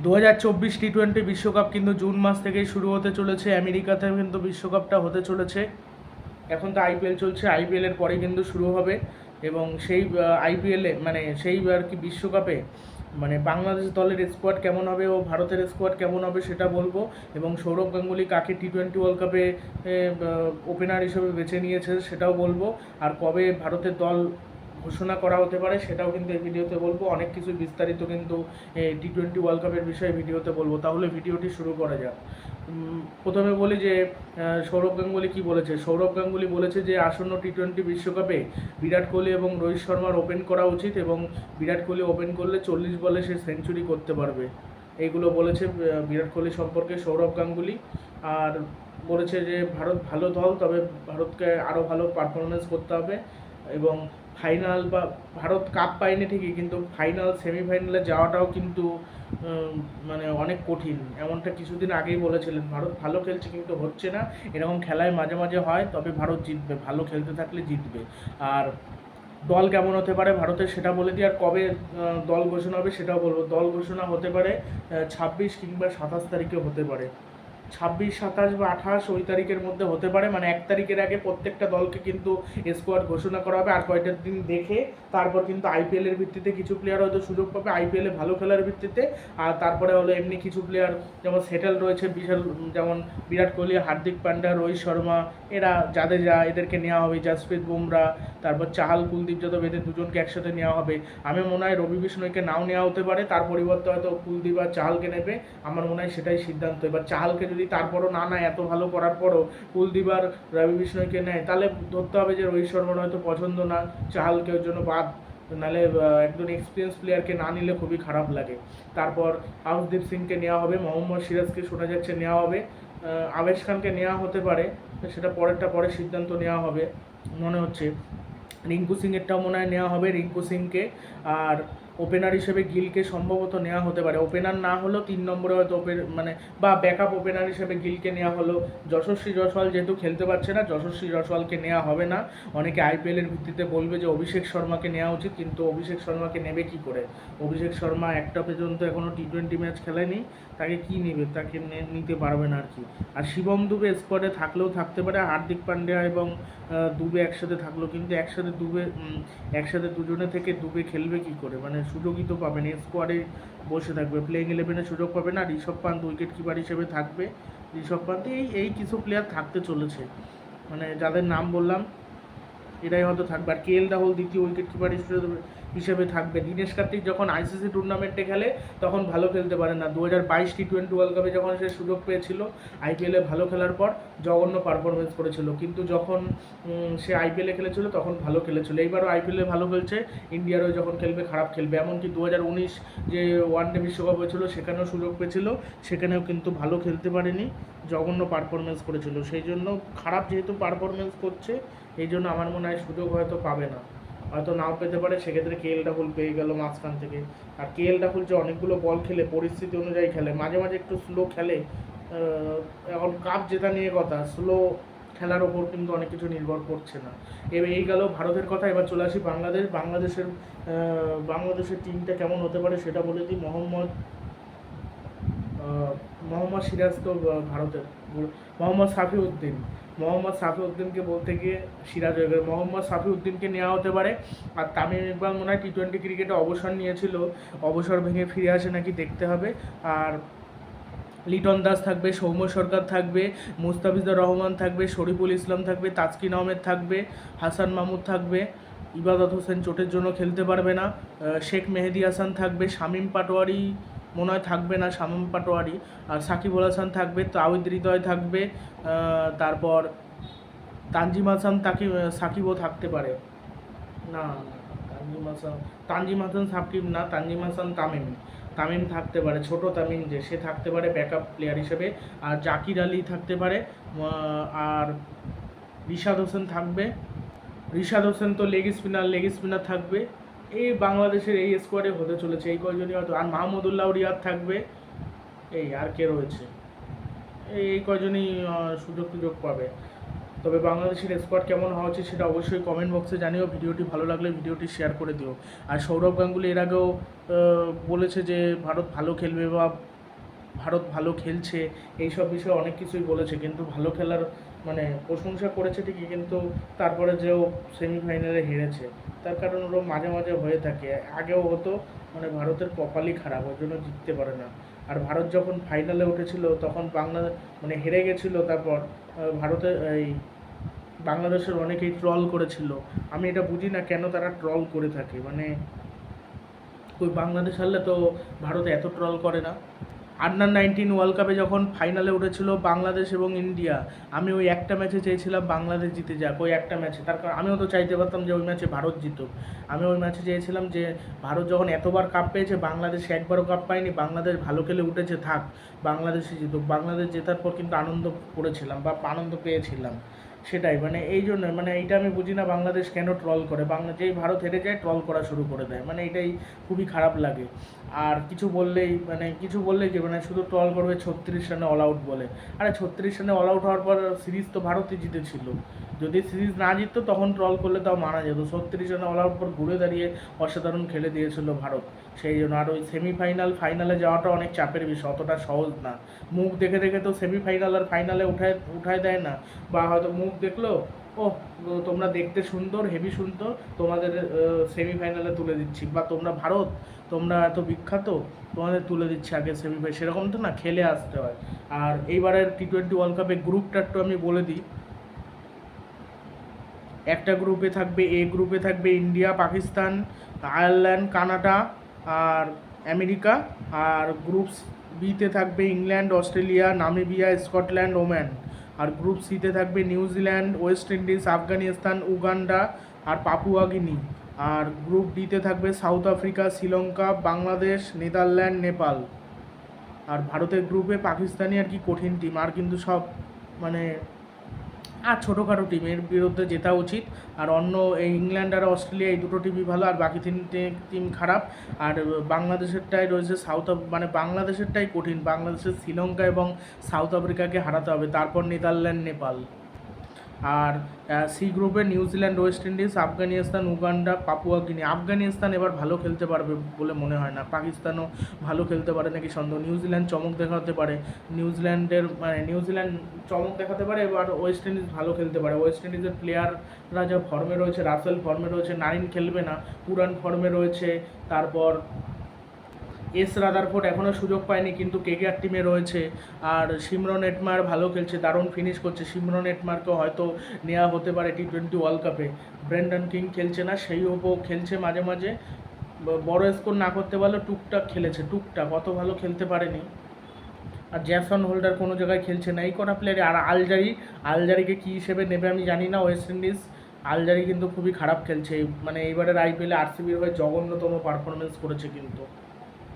দু হাজার চব্বিশ টি টোয়েন্টি বিশ্বকাপ কিন্তু জুন মাস থেকেই শুরু হতে চলেছে, আমেরিকাতে কিন্তু বিশ্বকাপটা হতে চলেছে। এখন তো আইপিএল চলছে আইপিএলের পরে কিন্তু শুরু হবে এবং সেই আইপিএলে মানে সেই আর কি বিশ্বকাপে মানে বাংলাদেশ দলের স্কোয়াড কেমন হবে ও ভারতের স্কোয়াড কেমন হবে সেটা বলব এবং সৌরভ গাঙ্গুলি কাকে টি টোয়েন্টি ওয়ার্ল্ড কাপে ওপেনার হিসেবে বেছে নিয়েছে সেটাও বলব। আর কবে ভারতের দল ঘোষণা করা হতে পারে, সেটাও কিন্তু এই ভিডিওতে বলব। অনেক কিছু বিস্তারিত কিন্তু টি টোয়েন্টি ওয়ার্ল্ড কাপের বিষয়ে ভিডিওতে বলব। তাহলে ভিডিওটি শুরু করা যাক। প্রথমে বলি যে সৌরভ গাঙ্গুলি কি বলেছে? সৌরভ গাঙ্গুলি বলেছে যে, আসন্ন টি টোয়েন্টি বিশ্বকাপে বিরাট কোহলি এবং রোহিত শর্মার ওপেন করা উচিত এবং বিরাট কোহলি ওপেন করলে চল্লিশ বলে সে সেঞ্চুরি করতে পারবে। এইগুলো বলেছে বিরাট কোহলি সম্পর্কে সৌরভ গাঙ্গুলি। আর বলেছে যে, ভারত ভালো দল, তবে ভারতকে আরও ভালো পারফরমেন্স করতে হবে এবং ফাইনাল বা ভারত কাপ পায়নি ঠিকই, কিন্তু ফাইনাল সেমিফাইনালে যাওয়াটাও কিন্তু মানে অনেক কঠিন। এমনটা কিছুদিন আগেই বলেছিলেন, ভারত ভালো খেলছে কিন্তু হচ্ছে না। এরকম খেলায় মাঝে মাঝে হয়, তবে ভারত জিতবে। ভালো খেলতে থাকলে জিতবে। আর দল কেমন হতে পারে ভারতের সেটা বলে দিই, আর কবে দল ঘোষণা হবে সেটাও বলব। দল ঘোষণা হতে পারে ছাব্বিশ কিংবা সাতাশ তারিখে হতে পারে। ছাব্বিশ, সাতাশ বা আঠাশ ওই তারিখের মধ্যে হতে পারে। মানে এক তারিখের আগে প্রত্যেকটা দলকে কিন্তু স্কোয়াড ঘোষণা করা হবে। আর কয়টা দিন দেখে তারপর কিন্তু আইপিএল এর ভিত্তিতে কিছু প্লেয়ার হয়তো সুযোগ পাবে। আইপিএল ভালো খেলার ভিত্তিতে। আর তারপরে হলো এমনি কিছু প্লেয়ার যেমন সেটেল রয়েছে, বিশাল যেমন বিরাট কোহলি, হার্দিক পান্ডা, রোহিত শর্মা, এরা জাদেজা এদেরকে নেওয়া হবে, জাসপ্রীত বুমরা, তারপর চাহাল, কুলদীপ যাদব এদের দুজনকে একসাথে নেওয়া হবে। আমি মনে হয় রবি বিষ্ণয়কে নাও নেওয়া হতে পারে। তার পরিবর্তে হয়তো কুলদীপ আর চাহালকে নেবে। আমার মনে হয় সেটাই সিদ্ধান্ত। এবার চাহালকে যদি তারপরও না নেয়, এত ভালো করার পরও কুলদীপ আর রবি বিষ্ণয়কে নেয়, তাহলে ধরতে হবে যে রোহিত শর্মার হয়তো পছন্দ না, চাহালকে জন্য বাদ, নাহলে একজন এক্সপিরিয়েন্স প্লেয়ারকে না নিলে খুবই খারাপ লাগে। তারপর আউসদীপ সিংকে নেওয়া হবে, মোহাম্মদ সিরাজকে শোনা যাচ্ছে নেওয়া হবে আবেশ খানকে নেওয়া হতে পারে, সেটা পরেরটা পরে সিদ্ধান্ত নেওয়া হবে, মনে হচ্ছে। রিঙ্কু সিংয়েরটাও মনে হয় নেওয়া হবে, রিঙ্কু সিংকে, আর ওপেনার হিসেবে গিলকে সম্ভবত নেওয়া হতে পারে। ওপেনার না হলেও তিন নম্বরে হয়তো ওপেন মানে বা ব্যাকআপ ওপেনার হিসেবে গিলকে নেওয়া হলো। যশস্বী জয়সওয়াল যেহেতু খেলতে পারছে না, যশস্বী জয়সওয়ালকে নেওয়া হবে না। অনেকে আইপিএলের ভিত্তিতে বলবে যে অভিষেক শর্মাকে নেওয়া উচিত, কিন্তু অভিষেক শর্মাকে নেবে কি করে? অভিষেক শর্মা একটা পর্যন্ত এখনও টি টোয়েন্টি ম্যাচ খেলেনি। তাকে কি নেবে? তাকে নিতে পারবে না আর কি। আর শিবম দুবে স্কোয়াডে থাকলেও থাকতে পারে। হার্দিক পান্ডিয়া এবং দুবে একসাথে থাকল কিন্তু একসাথে দুবে একসাথে দুজনে থেকে দুবে খেলবে কি করে? মানে সুযোগই তো পাবেন স্কোয়াডে বসে থাকবে প্লেইং ইলেভেনে সুযোগ পাবে না। ঋষভ পান্ত উইকেট কিপার হিসেবে থাকবে। ঋষভ পান্ত এই এই কিছু প্লেয়ার থাকতে চলেছে। মানে যাদের নাম বললাম, এরাই হয়তো থাকবে। আর কে এল রাহুল দ্বিতীয় উইকেট কিপার হিসেবে হিসেবে থাকবে। দীনেশ কার্তিক যখন আইসিসি টুর্নামেন্টে খেলে, তখন ভালো খেলতে পারে না। দু হাজার বাইশ টি টোয়েন্টি ওয়ার্ল্ড কাপে যখন সে সুযোগ পেয়েছিল আইপিএলে ভালো খেলার পর জঘন্য পারফরমেন্স করেছিল। কিন্তু যখন সে আইপিএলে খেলেছিল, তখন ভালো খেলেছিল। এইবারও আইপিএলে ভালো খেলছে ইন্ডিয়ারও যখন খেলবে, খারাপ খেলবে। এমনকি দু হাজার উনিশ যে ওয়ানডে বিশ্বকাপ হয়েছিল, সেখানেও সুযোগ পেয়েছিল, সেখানেও কিন্তু ভালো খেলতে পারেনি, জঘন্য পারফরমেন্স করেছিল। সেই জন্য খারাপ যেহেতু পারফরমেন্স করছে, এই জন্য আমার মনে হয় সুযোগ হয়তো পাবে না। হয়তো নাও পেতে পারে, সেক্ষেত্রে কে এল রাহুল পেয়ে গেল মাঝখান থেকে। আর কে এল রাহুল যে অনেকগুলো বল খেলে, পরিস্থিতি অনুযায়ী খেলে, মাঝে মাঝে একটু স্লো খেলে এখন কাপ জেতা নিয়ে কথা স্লো খেলার ওপর কিন্তু অনেক কিছু নির্ভর করছে না। এবার এই গেল ভারতের কথা, এবার চলে আসি বাংলাদেশ। বাংলাদেশের বাংলাদেশের টিমটা কেমন হতে পারে সেটা বলে দিই। মোহাম্মদ মোহাম্মদ সিরাজ তো ভারতের, মোহাম্মদ সাফিউদ্দিন, মোহাম্মদ সাফিউদ্দিনকে বলতে গিয়ে সিরাজ হয়ে গেল। মোহাম্মদ সাফিউদ্দিনকে নেওয়া হতে পারে। আর তামিম ইকবাল মনে হয় টি টোয়েন্টি ক্রিকেটে অবসর নিয়েছিল। অবসর ভেঙে ফিরে আসে নাকি দেখতে হবে। আর লিটন দাস থাকবে, সৌম্য সরকার থাকবে, মুস্তাফিজুর রহমান থাকবে, শরীফুল ইসলাম থাকবে, তাজকিন আহমেদ থাকবে, হাসান মাহমুদ থাকবে। ইবাদত হোসেন চোটের জন্য খেলতে পারবে না। শেখ মেহেদি হাসান থাকবে, শামীম পাটোয়ারি মনে হয় থাকবে না শামীম পাটোয়ারি। আর সাকিবুল হাসান থাকবে তাওহিদ হৃদয় থাকবে তারপর তানজিম হাসান তাকে সাকিবও থাকতে পারে। না না, তানজিম হাসান তানজিম হাসান সাকিব না তানজিম হাসান তামিম। তামিম থাকতে পারে ছোট তামিম যে সে থাকতে পারে ব্যাকআপ প্লেয়ার হিসেবে। আর জাকির আলী থাকতে পারে আর রিশাদ হোসেন থাকবে। রিশাদ হোসেন তো লেগ স্পিনার লেগ স্পিনার থাকবে। এই বাংলাদেশের এই স্কোয়াডে হতে চলেছে, এই কয়জনই হয়তো। আর মাহমুদুল্লাহ রিয়াদ থাকবে। এই আর কে রয়েছে? এই কয়জনই সুযোগ সুযোগ পাবে। তবে বাংলাদেশের স্কোয়াড কেমন হওয়া উচিত সেটা অবশ্যই কমেন্ট বক্সে জানিও। ভিডিওটি ভালো লাগলে ভিডিওটি শেয়ার করে দিও। আর সৌরভ গাঙ্গুলি এর আগেও বলেছে যে, ভারত ভালো খেলবে বা ভারত ভালো খেলছে, এইসব বিষয়ে অনেক কিছুই বলেছে। কিন্তু ভালো খেলার মানে প্রশংসা করেছে ঠিকই, কিন্তু তারপরে যে ও সেমিফাইনালে হেরেছে, তার কারণ ওরও মাঝে মাঝে হয়ে থাকে। আগেও হতো মানে ভারতের কপালই খারাপ, ওই জন্য জিততে পারে না। আর ভারত যখন ফাইনালে উঠেছিল, তখন বাংলা মানে হেরে গেছিল তারপর ভারতের এই বাংলাদেশের অনেকেই ট্রল করেছিল। আমি এটা বুঝি না কেন তারা ট্রল করে থাকে মানে ওই বাংলাদেশ হারলে তো ভারত এত ট্রল করে না। আন্ডার নাইনটিন ওয়ার্ল্ড কাপে যখন ফাইনালে উঠেছিল বাংলাদেশ এবং ইন্ডিয়া আমি ওই একটা ম্যাচে চেয়েছিলাম বাংলাদেশ জিতে যাক, ওই একটা ম্যাচে তার কারণ আমিও তো চাইতে পারতাম যে ওই ম্যাচে ভারত জিতুক। আমি ওই ম্যাচে চেয়েছিলাম যে ভারত যখন এতবার কাপ পেয়েছে, বাংলাদেশ একবারও কাপ পায়নি, বাংলাদেশ ভালো খেলে উঠেছে, থাক, বাংলাদেশই জিতুক। বাংলাদেশ জেতার পর কিন্তু আনন্দ করেছিলাম বা আনন্দ পেয়েছিলাম। সেটাই মানে এই জন্য মানে এইটা আমি বুঝি না বাংলাদেশ কেন ট্রল করে? বাংলা যেই ভারত হেরে যায় ট্রল করা শুরু করে দেয় মানে এটাই খুবই খারাপ লাগে। আর কিছু বললেই মানে কিছু বললেই যে মানে শুধু ট্রল করবে ছত্রিশ রানে অল আউট বলে। আরে ছত্রিশ রানে অল আউট হওয়ার পর সিরিজ তো ভারতই জিতেছিল। যদি সিরিজ না জিততো, তখন ট্রল করলে তাও মারা যেত। ছত্রিশ রানে অল আউট পর ঘুরে দাঁড়িয়ে অসাধারণ খেলে দিয়েছিল ভারত। সেই জন্য আর ওই সেমিফাইনাল ফাইনালে যাওয়াটা অনেক চাপের বিষয়, অতটা সহজ না। মুখ দেখে দেখে তো সেমিফাইনাল আর ফাইনালে উঠায় উঠায় দেয় না। বা হয়তো মুখ দেখল ও তোমরা দেখতে সুন্দর হেভি সুন্দর, তোমাদের সেমিফাইনালে তুলে দিচ্ছি। বা, তোমরা ভারত, তোমরা এত বিখ্যাত, তোমাদের তুলে দিচ্ছি আগে সেমিফাইনাল সেরকম তো না, খেলে আসতে হয়। আর এইবারের টি টোয়েন্টি ওয়ার্ল্ড কাপে গ্রুপটা একটু আমি বলে দিই। একটা গ্রুপে থাকবে, এ গ্রুপে থাকবে ইন্ডিয়া, পাকিস্তান, আয়ারল্যান্ড, কানাডা আর আমেরিকা। আর গ্রুপ বিতে থাকবে England, Australia, Namibia, Scotland Oman আর গ্রুপ সিতে থাকবে New Zealand West Indies, Afghanistan, Uganda Papua Papua গিনি। আর গ্রুপ ডিতে থাকবে South Africa, Sri Lanka, Bangladesh, Netherland, Nepal. আর ভারতের গ্রুপে পাকিস্তানি আর কি কঠিন টিম আর কিন্তু সব মানে আর ছোটোখাটো টিমের বিরুদ্ধে জেতা উচিত। আর অন্য এই ইংল্যান্ড আর অস্ট্রেলিয়া এই দুটো টিমই ভালো, আর বাকি তিনটে টিম খারাপ। আর বাংলাদেশেরটাই রয়েছে সাউথ মানে বাংলাদেশেরটাই কঠিন। বাংলাদেশের শ্রীলঙ্কা এবং সাউথ আফ্রিকাকে হারাতে হবে। তারপর নেদারল্যান্ড, নেপাল। আর সি গ্রুপে New Zealand West Indies Afghanistan Uganda Papua Guinea Afghanistan এবার ভালো খেলতে পারবে বলে মনে হয় না। পাকিস্তানও ভালো খেলতে পারে নাকি সন্দেহ? নিউজিল্যান্ড চমক দেখাতে পারে। নিউজিল্যান্ডের মানে নিউজিল্যান্ড চমক দেখাতে পারে, এবার ওয়েস্ট ইন্ডিজ ভালো খেলতে পারে। ওয়েস্ট ইন্ডিজের প্লেয়াররা যা ফর্মে রয়েছে রাসেল ফর্মে রয়েছে, নারিন খেলবে না। পুরান ফর্মে রয়েছে, তারপর এস রাদারফোর্ড এখনও সুযোগ পায়নি, কিন্তু কেকেআর টিমে রয়েছে। আর সিমরন এটমার ভালো খেলছে, দারুণ ফিনিশ করছে। সিমরন এটমারকে হয়তো নেওয়া হতে পারে টি টোয়েন্টি ওয়ার্ল্ড কাপে ব্রেন্ডন কিং খেলছে না, সেই ওপো খেলছে মাঝে মাঝে। বড় স্কোর না করতে পারলেও টুকটাক খেলেছে, টুকটাক, অত ভালো খেলতে পারেনি। আর জ্যাসন হোল্ডার কোনো জায়গায় খেলছে না, এই কটা প্লেয়ারে আর আলজারি আলজারিকে কী হিসেবে নেবে আমি জানি না ওয়েস্ট ইন্ডিজ আলজারি কিন্তু খুবই খারাপ খেলছে মানে এইবারের আইপিএলে আরসিবির হয়ে জঘন্যতম পারফরমেন্স করেছে কিন্তু।